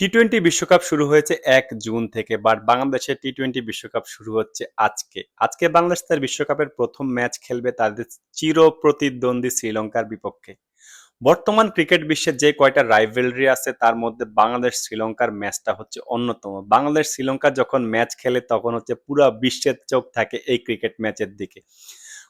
T twenty বিশ্বকাপ শুরু হয়েছে এক জুন থেকে, বাট বাংলাদেশের টি টোয়েন্টি বিশ্বকাপ শুরু হচ্ছে আজকে। আজকে বাংলাদেশ তার বিশ্বকাপের প্রথম ম্যাচ খেলবে তাদের চির প্রতিদ্বন্দ্বী শ্রীলঙ্কার বিপক্ষে। বর্তমান ক্রিকেট বিশ্বে যে কয়টা রাইভেলরি আছে, তার মধ্যে বাংলাদেশ শ্রীলঙ্কার ম্যাচটা হচ্ছে অন্যতম। বাংলাদেশ শ্রীলঙ্কা যখন ম্যাচ খেলে, তখন হচ্ছে পুরো বিশ্বের চোখ থাকে এই ক্রিকেট ম্যাচের দিকে।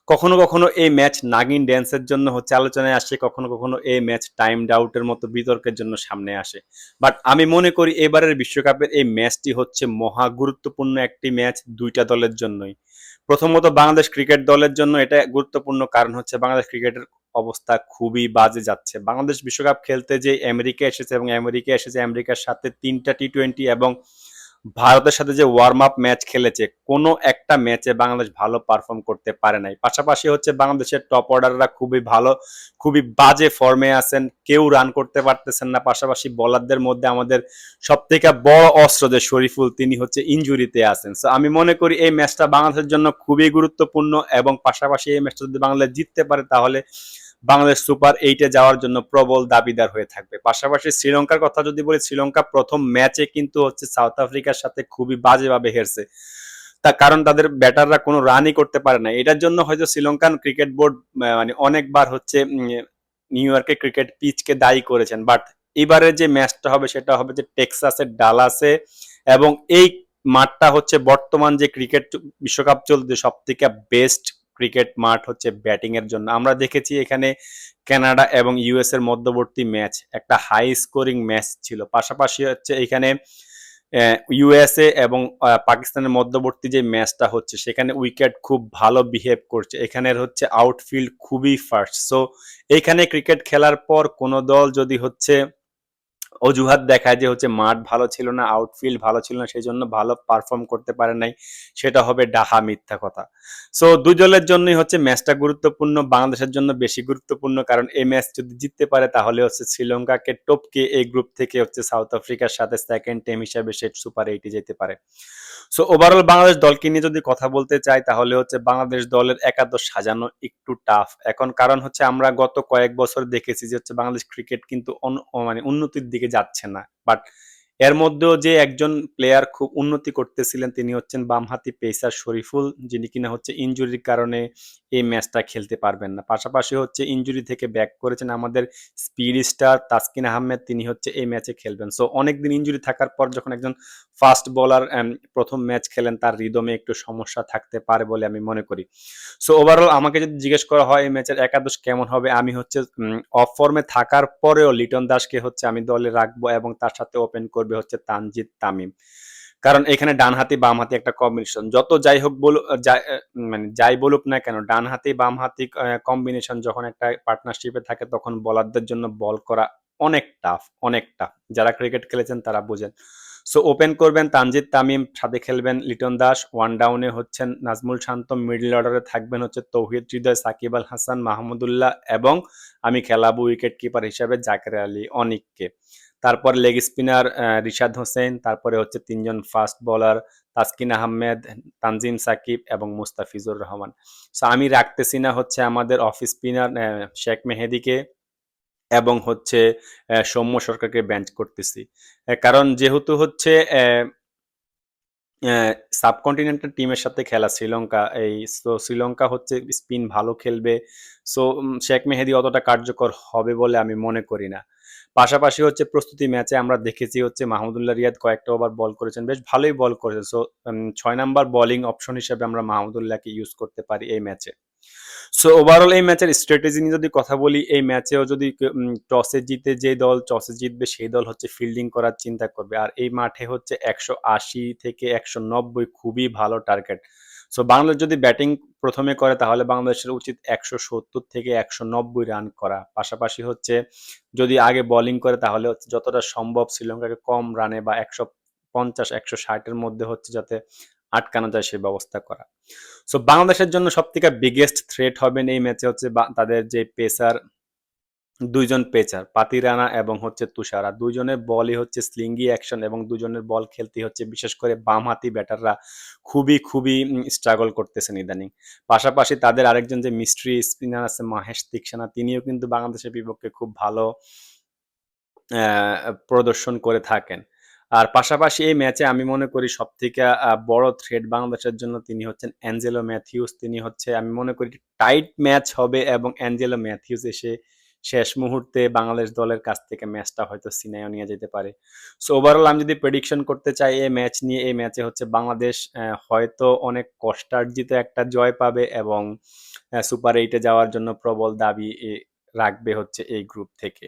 কখনো কখনো এই ম্যাচ নাগিন ড্যান্সের জন্য হচ্ছে আলোচনায় আসে, কখনো কখনো এই ম্যাচ টাইম ডাউটের মতো বিতর্কের জন্য সামনে আসে। বাট আমি মনে করি এবারের বিশ্বকাপের এই ম্যাচটি হচ্ছে মহা গুরুত্বপূর্ণ একটি ম্যাচ দুইটা দলের জন্যই। প্রথমত বাংলাদেশ ক্রিকেট দলের জন্য এটা গুরুত্বপূর্ণ কারণ হচ্ছে বাংলাদেশ ক্রিকেটের অবস্থা খুবই বাজে যাচ্ছে। বাংলাদেশ বিশ্বকাপ খেলতে যে আমেরিকা এসেছে এবং আমেরিকা এসেছে আমেরিকার সাথে তিনটা টি টোয়েন্টি এবং ভারতের সাথে যে ওয়ার্ম আপ ম্যাচ খেলেছে, কোনো একটা ম্যাচে বাংলাদেশ ভালো পারফর্ম করতে পারে নাই। পাশাপাশি হচ্ছে বাংলাদেশের টপ অর্ডাররা খুবই ভালো, খুবই বাজে ফর্মে আছেন, কেউ রান করতে পারতেছেন না। পাশাপাশি বলারদের মধ্যে আমাদের সব থেকে বড় অস্ত্র যে শরীফুল, তিনি হচ্ছে ইঞ্জুরিতে আছেন। সো আমি মনে করি এই ম্যাচটা বাংলাদেশের জন্য খুবই গুরুত্বপূর্ণ এবং পাশাপাশি এই ম্যাচটা যদি বাংলাদেশ জিততে পারে, তাহলে বাংলাদেশ সুপার এইটে যাওয়ার জন্য প্রবল দাবিদার হয়ে থাকবে। পাশাপাশি শ্রীলঙ্কার কথা যদি বলি, শ্রীলঙ্কা প্রথম ম্যাচে কিন্তু হচ্ছে সাউথ আফ্রিকার সাথে খুবই বাজেভাবে হেরছে। তা কারণ তাদের ব্যাটাররা কোনো রানই করতে পারে না। এটার জন্য হয়তো শ্রীলঙ্কান ক্রিকেট বোর্ড মানে অনেকবার হচ্ছে নিউ ইয়র্কের ক্রিকেট পিচকে দায়ী করেছেন। বাট এবারে যে ম্যাচটা হবে, সেটা হবে যে টেক্সাসের ডালাসে এবং এই মাঠটা হচ্ছে বর্তমান যে ক্রিকেট বিশ্বকাপ চলছে সব থেকে বেস্ট ক্রিকেট মাঠ হচ্ছে ব্যাটিং এর জন্য। আমরা দেখেছি এখানে কানাডা এবং ইউএস এর মধ্যবর্তী ম্যাচ একটা হাই স্কোরিং ম্যাচ ছিল। পাশাপাশি হচ্ছে এখানে ইউএসএ এবং পাকিস্তানের মধ্যবর্তী যে ম্যাচটা হচ্ছে, সেখানে উইকেট খুব ভালো বিহেভ করছে। এখানের হচ্ছে আউটফিল্ড খুবই ফার্স্ট সো এইখানে ক্রিকেট খেলার পর কোনো দল যদি হচ্ছে অজুহাত দেখায় যে হচ্ছে মাঠ ভালো ছিল না আউটফিল্ড ভালো ছিল না, সেই জন্য ভালো পারফর্ম করতে পারে নাই। সেটা হবে ডাহা মিথ্যা কথা। সো দুই দলের জন্যই হচ্ছে ম্যাচটা গুরুত্বপূর্ণ, বাংলাদেশের জন্য বেশি গুরুত্বপূর্ণ, কারণ এই ম্যাচ যদি জিততে পারে, তাহলে হচ্ছে শ্রীলঙ্কাকে টপকে এই গ্রুপ থেকে হচ্ছে সাউথ আফ্রিকার সাথে সেকেন্ড টিম হিসাবে সে সুপার এইটে যেতে পারে। সো ওভারঅল বাংলাদেশ দলকে নিয়ে যদি কথা বলতে চাই, তাহলে হচ্ছে বাংলাদেশ দলের একাদশ সাজানো একটু টাফ এখন কারণ হচ্ছে আমরা গত কয়েক বছর দেখেছি যে হচ্ছে বাংলাদেশ ক্রিকেট কিন্তু মানে উন্নতির দিকে যাচ্ছে না। বাট এর মধ্যেও যে একজন প্লেয়ার খুব উন্নতি করতেছিলেন তিনি হচ্ছেন বামহাতি পেসার শরীফুল, যিনি কিনা হচ্ছে ইঞ্জুরির কারণে এই ম্যাচটা খেলতে পারবেন না। পাশাপাশি হচ্ছে ইঞ্জুরি থেকে ব্যাক করেছেন আমাদের স্পিড স্টার তাসকিন আহমেদ, তিনি হচ্ছে এই ম্যাচে খেলবেন। সো অনেকদিন ইঞ্জুরি থাকার পর যখন একজন ফাস্ট বোলার প্রথম ম্যাচ খেলেন, তার রিদমে একটু সমস্যা থাকতে পারে বলে আমি মনে করি। সো ওভারঅল আমাকে যদি জিজ্ঞেস করা হয় এই ম্যাচের একাদশ কেমন হবে, আমি হচ্ছে অফ ফর্মে থাকার পরেও লিটন দাসকে হচ্ছে আমি দলে রাখব এবং তার সাথে ওপেন করবে। হবে হচ্ছে তানজিদ তামিম। কারণ এখানে ডান হাতি বাম হাতি একটা কম্বিনেশন যত যাই হোক বল মানে যাই বলুক না কেন ডান হাতি বাম হাতি কম্বিনেশন যখন একটা পার্টনারশিপে থাকে তখন বলারদের জন্য বল করা অনেক টাফ অনেক টাফ যারা ক্রিকেট খেলেছেন তারা বোঝেন। সো ওপেন করবেন তানজিদ তামিম সাথে খেলবেন লিটন দাস ওয়ান ডাউনে হচ্ছেন নাজমুল শান্ত মিডল অর্ডারে থাকবেন হচ্ছে তৌহিদ হৃদয়, সাকিব আল হাসান, মাহমুদুল্লাহ এবং আমি খেলাবো উইকেট কিপার হিসাবে জাকের আলী অনিককে। তারপর লেগ স্পিনার রিশাদ হোসেন, তারপরে হচ্ছে তিনজন ফাস্ট বলার তাসকিন আহমেদ, তানজিম সাকিব এবং মুস্তাফিজুর রহমান। সো আমি রাখতেছি না হচ্ছে আমাদের অফ স্পিনার শেখ মেহেদিকে এবং হচ্ছে সৌম্য সরকারকে ব্যাঞ্চ করতেছি। কারণ যেহেতু হচ্ছে সাবকন্টিনেন্টাল টিমের সাথে খেলা, শ্রীলঙ্কা, এই, তো শ্রীলঙ্কা হচ্ছে স্পিন ভালো খেলবে, সো শেখ মেহেদি অতটা কার্যকর হবে বলে আমি মনে করি না। পাশাপাশি হচ্ছে প্রস্তুতি ম্যাচে আমরা দেখেছি হচ্ছে মাহমুদুল্লাহ রিয়াদ কয়েকটা ওভার বল করেছেন, বেশ ভালোই বল করেছেন সো ছয় নাম্বার বলিং অপশন হিসেবে আমরা মাহমুদুল্লাহকে ইউজ করতে পারি এই ম্যাচে। সো ওভারঅল এই ম্যাচের স্ট্র্যাটেজি নিয়ে যদি কথা বলি, এই ম্যাচেও যদি টসে জিতে যে দল টসে জিতবে সেই দল হচ্ছে ফিল্ডিং করার চিন্তা করবে। আর এই মাঠে হচ্ছে একশো আশি থেকে একশো নব্বই খুবই ভালো টার্গেট সো বাংলাদেশ যদি ব্যাটিং প্রথমে করে, তাহলে বাংলাদেশের উচিত একশো সত্তর থেকে একশো নব্বই রান করা। পাশাপাশি হচ্ছে যদি আগে বোলিং করে, তাহলে হচ্ছে যতটা সম্ভব শ্রীলঙ্কাকে কম রানে বা একশো পঞ্চাশ, একশো ষাটের মধ্যে হচ্ছে যাতে আটকানো যায় সেই ব্যবস্থা করা। সো বাংলাদেশের জন্য সব থেকে বিগেস্ট থ্রেট হবেন এই ম্যাচে হচ্ছে তাদের যে পেসার দুইজন পেচার পাতিরানা এবং হচ্ছে তুষারা। দুজনের বলই হচ্ছে স্লিঙ্গি অ্যাকশন এবং দুজনের বল খেলতে হচ্ছে বিশেষ করে বামহাতি ব্যাটাররা খুবই খুবই স্ট্রাগল করতেছেন ইদানিং। পাশাপাশি তাদের আরেকজন যে মিস্ট্রি স্পিনার আছে মাহেশ তিকসানা তিনিও কিন্তু বাংলাদেশের বিপক্ষে খুব ভালো প্রদর্শন করে থাকেন। আর পাশাপাশি এই ম্যাচে আমি মনে করি সবথেকে আ বড় থ্রেড বাংলাদেশের জন্য তিনি হচ্ছেন অ্যাঞ্জেলো ম্যাথিউস। তিনি হচ্ছে আমি মনে করি টাইট ম্যাচ হবে এবং অ্যাঞ্জেলো ম্যাথিউস এসে শেষ মুহূর্তে বাংলাদেশ দলের কাছ থেকে ম্যাচটা হয়তো ছিনাইয়া নিয়ে যেতে পারে। সো ওভারঅল আমি যদি প্রেডিকশন করতে চাই এই ম্যাচ নিয়ে, এই ম্যাচে হচ্ছে বাংলাদেশ হয়তো অনেক কষ্টার্জিত একটা জয় পাবে এবং সুপার এইটে যাওয়ার জন্য প্রবল দাবি রাখবে হচ্ছে এই গ্রুপ থেকে।